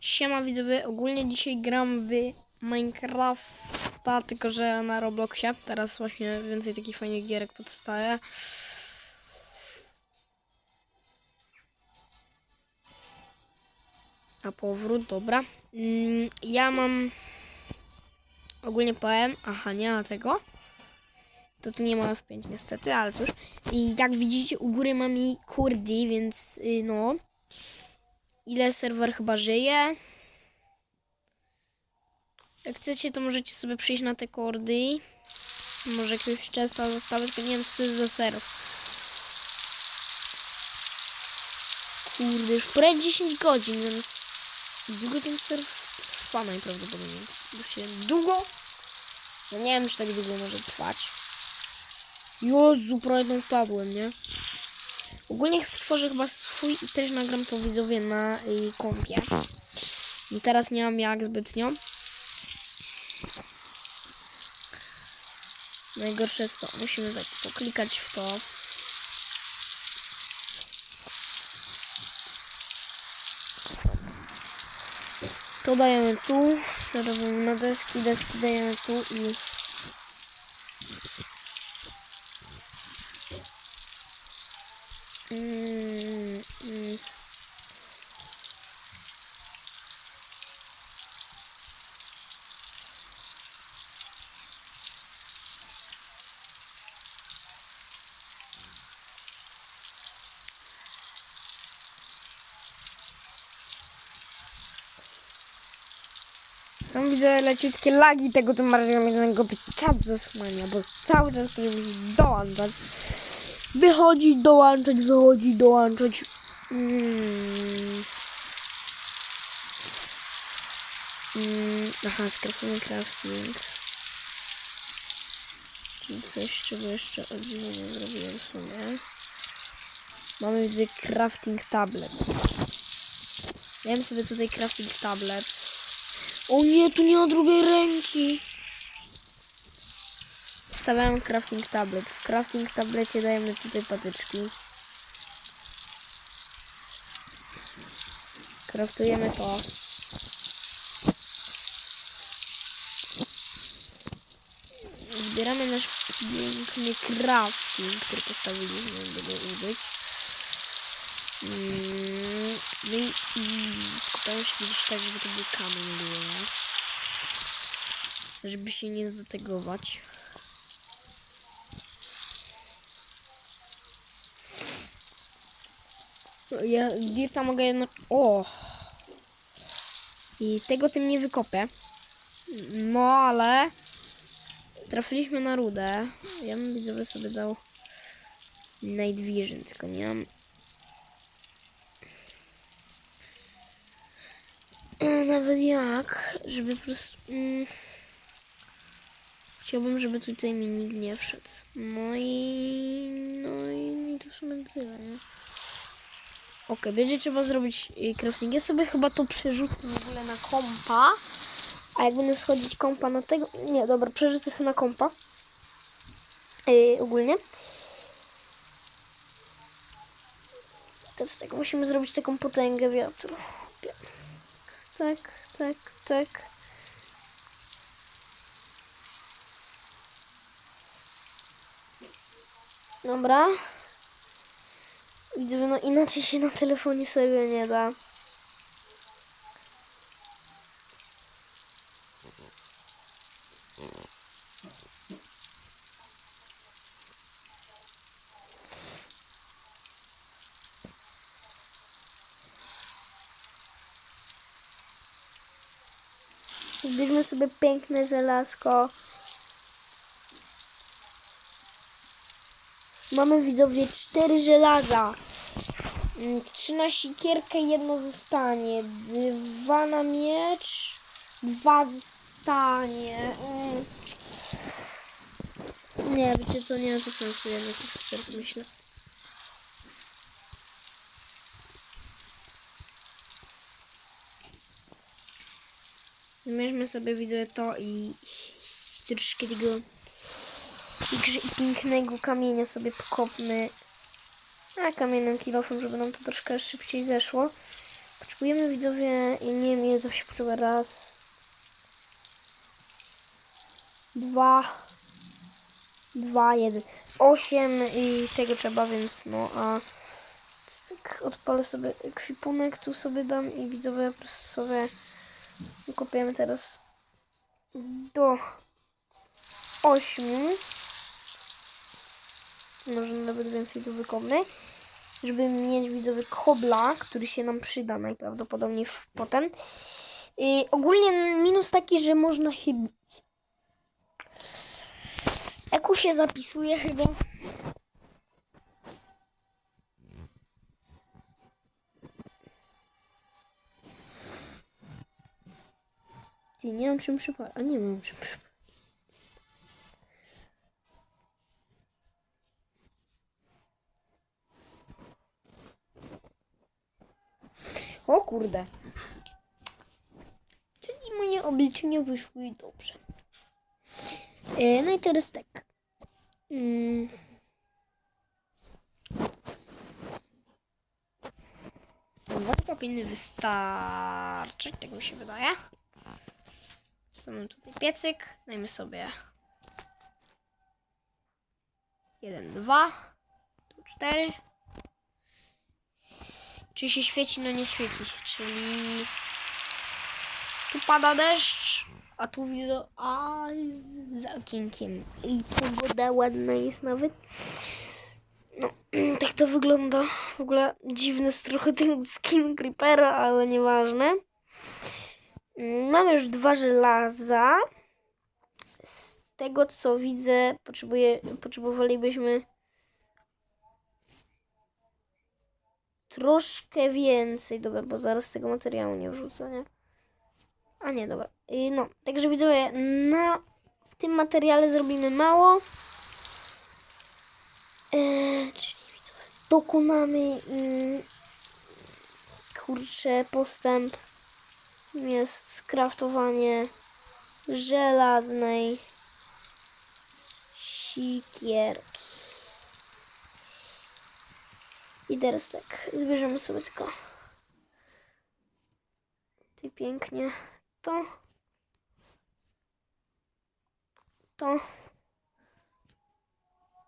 Siema widzowie, ogólnie dzisiaj gram w Minecrafta, tylko że na Robloxie. Teraz właśnie więcej takich fajnych gierek powstaje. A powrót, dobra. Mm, ja mam... Ogólnie powiem, aha, nie ma tego. To tu nie ma F5 niestety, ale cóż. I jak widzicie, u góry mam i kurdy, więc y, no... Ile serwer chyba żyje? Jak chcecie, to możecie sobie przyjść na te kordy. Może jakiegoś często zostawić, tylko nie wiem, co jest za serw. Kurde, już prawie 10 godzin, więc długo ten serw trwa najprawdopodobniej. Długo? No nie wiem, czy tak długo może trwać. Jezu, prawie tam wpadłem, nie? Ogólnie stworzę chyba swój i też nagram to widzowie na y, kompie. I teraz nie mam jak zbytnio. Najgorsze jest to, musimy tak poklikać w to. To dajemy tu, robimy na deski, deski dajemy tu i Mm, mm. Tam widzę leciutkie lagi tego, tym bardziej jednego czat zasłania, bo cały czas ktoś musi dołączać. Wychodzić, dołączać, wychodzić, dołączać. Mm. Mm. Aha, skraftowany crafting. Coś, czego jeszcze od nie zrobiłem w sumie. Mamy tutaj crafting tablet. Dajemy sobie tutaj crafting tablet. O nie, tu nie ma drugiej ręki. Stawiamy crafting tablet. W crafting tablecie dajemy tutaj patyczki. Kraftujemy to. Zbieramy nasz piękny crafting, który postawiliśmy, żeby go użyć. Mm, No i, i skupiamy się gdzieś tak, żeby to był kamień? Żeby się nie zategować. Ja dirta mogę jednak... O! I tego tym nie wykopię. No, ale... Trafiliśmy na rudę. Ja bym widzowie sobie dał... Night Vision, tylko nie mam... E, Nawet jak, żeby po prostu... Mm, chciałbym, żeby tutaj mi nikt nie wszedł. No i... No i, no i to w sumie tyle, nie? Okej, będzie trzeba zrobić y, crafting. Ja sobie chyba to przerzucę w ogóle na kompa. A jak będę schodzić kompa na tego... Nie, dobra, przerzucę sobie na kompa. Yy, ogólnie. Teraz tego musimy zrobić taką potęgę wiatru. Tak, tak, tak. Dobra. No inaczej się na telefonie sobie nie da. Zbierzmy sobie piękne żelazko. Mamy widzowie cztery żelaza. Mm, Trzy na sikierkę, jedno zostanie. Dwa na miecz, dwa zostanie. Mm. Nie, wiecie co, nie ma to sensu, jednak tak sobie teraz myślę. Zmierzmy sobie, widzę to i troszkę tego grze- pięknego kamienia sobie pokopmy. A kamiennym kilofem, żeby nam to troszkę szybciej zeszło. Potrzebujemy widzowie, ja nie wiem się potrzeba, raz, dwa, dwa, jeden, osiem i tego trzeba, więc no, a tak odpalę sobie kwipunek, tu sobie dam i widzowie po prostu sobie kopiemy teraz do ośmiu. Może nawet więcej tu wykopmy. Żeby mieć widzowy kobla, który się nam przyda najprawdopodobniej potem. I ogólnie minus taki, że można się bić. Eku się zapisuje chyba. Ty, nie mam czym przypalić. A nie mam czym przypalić. O kurde. Czyli moje obliczenia wyszły dobrze. E, no i teraz tak. Mm. Dwa powinny wystarczyć, tak mi się wydaje. Wstawimy tutaj piecyk. Dajmy sobie jeden, dwa, tu cztery. Czy się świeci? No nie świeci się, czyli tu pada deszcz, a tu widzę, a za okienkiem i pogoda ładna jest nawet. No, tak to wygląda. W ogóle dziwny jest trochę ten skin Creepera, ale nieważne. Mamy już dwa żelaza. Z tego co widzę, potrzebuję, potrzebowalibyśmy troszkę więcej. Dobra, bo zaraz tego materiału nie wrzucę, nie? A nie, dobra. No, także widzowie, na w tym materiale zrobimy mało. Eee, czyli widzowie, dokonamy mm, kurczę, postęp jest skraftowanie żelaznej sikierki. I teraz tak, zbierzemy sobie tylko ty pięknie to to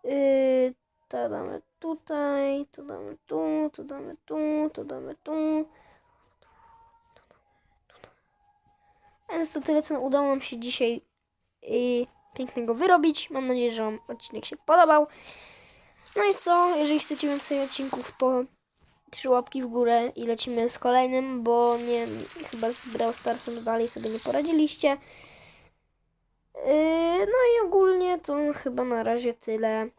yy, to damy tutaj, to damy tu, to damy tu, to damy tu. Więc to tyle, co udało nam się dzisiaj yy, pięknego wyrobić. Mam nadzieję, że Wam odcinek się podobał. No i co? Jeżeli chcecie więcej odcinków, to trzy łapki w górę i lecimy z kolejnym, bo nie, chyba z Brawl Starsem dalej sobie nie poradziliście. Yy, no i ogólnie to chyba na razie tyle.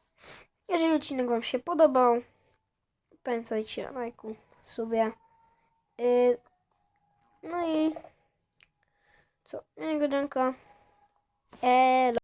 Jeżeli odcinek Wam się podobał, pamiętajcie o lajku, sobie. Yy, no i co? Miłego dżanka. Elo.